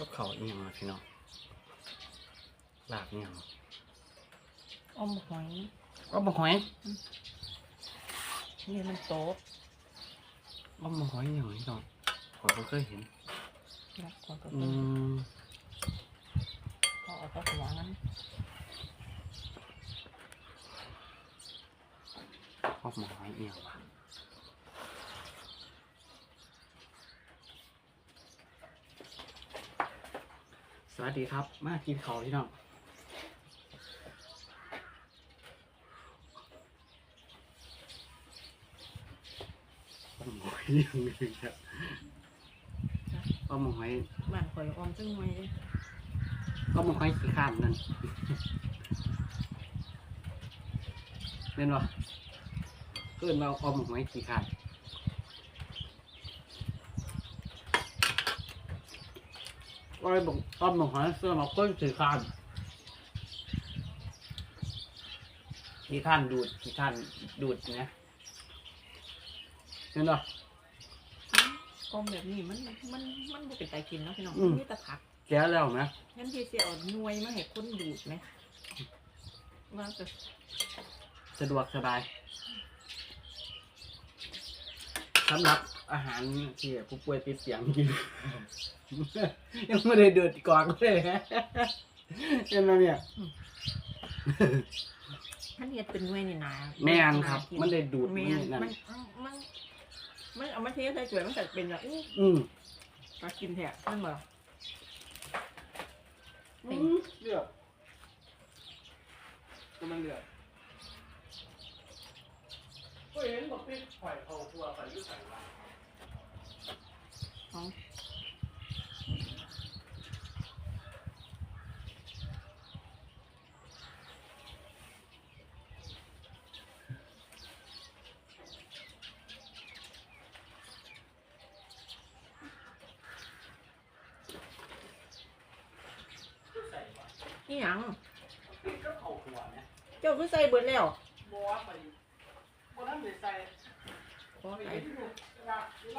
กับเขาวเอียงอะพี่น้องลาบเอียงอมหอยก็บะหอยนี่มันโต๊ะก็บะหอยเอียงพี่น้องผมก็เคยเห็นนะคนก็อืเป็นมพอเอาแตะหัวนั้นก็บะหอยเอียงว่ะ วัสดีครับ มากินเขาวพี่น้องก็บะหอยเอียงเลยครับก็บะหอยบ้านข่อยออมจังหน่วยเลยก็มันค่อยขี้ข้านนั่นเล่นวะเพื่อนเราเอาหมกไม้ขี้ข้าน ก็เลยบอกเอาหมกไม้เสื้อมาเพิ่นขี้ข้านขี้ข้านดูดขี้ข้านดูดนะเห็นปะอมแบบนี้มันมันมันบ่เป็นไตกินเนาะพี่น้องอืม มีแต่ผักแกะแล้วไหมงั้นที่สิเอาหน่วยมาให้คนดูดไหมว่าจะสะดวกสบายสำหรับ อาหารที่ผู้ป่วยติดเตียงกิน ยังไม่ได้เดือดก่อนเลยฮะเห็นไหมเนี่ยท่านเฮ็ดเป็นหน่วยนี่นะแม่นครับากิมันได้ดูดแม่มันนนั่นมันมันมันเอามาเทใส่ถ้วยมันก็เป็นแบบอู้อืมปลากินแท้นั่นบ่อืมเลือดก็มันเลือดก็เห็นบอกพี่ปล่อยเขาตัวใส่ยุ่ใส่ละ ของใส่วะนี่หยังพี่ก็เขาหัวเนี่ยเจ้าคือใส่เบิดแล้วบัวไปบัวนั้นเลยใส่ ขอไปไก่ที่นู่นเวลาเวลาไป เห็น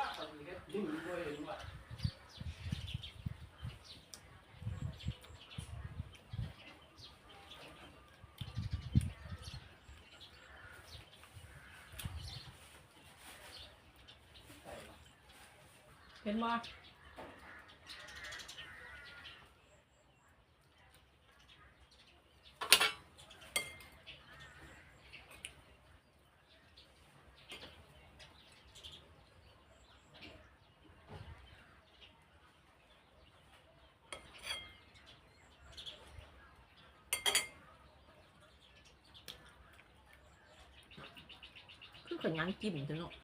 ไห็นบ่ คือขยันกินจังเนาะ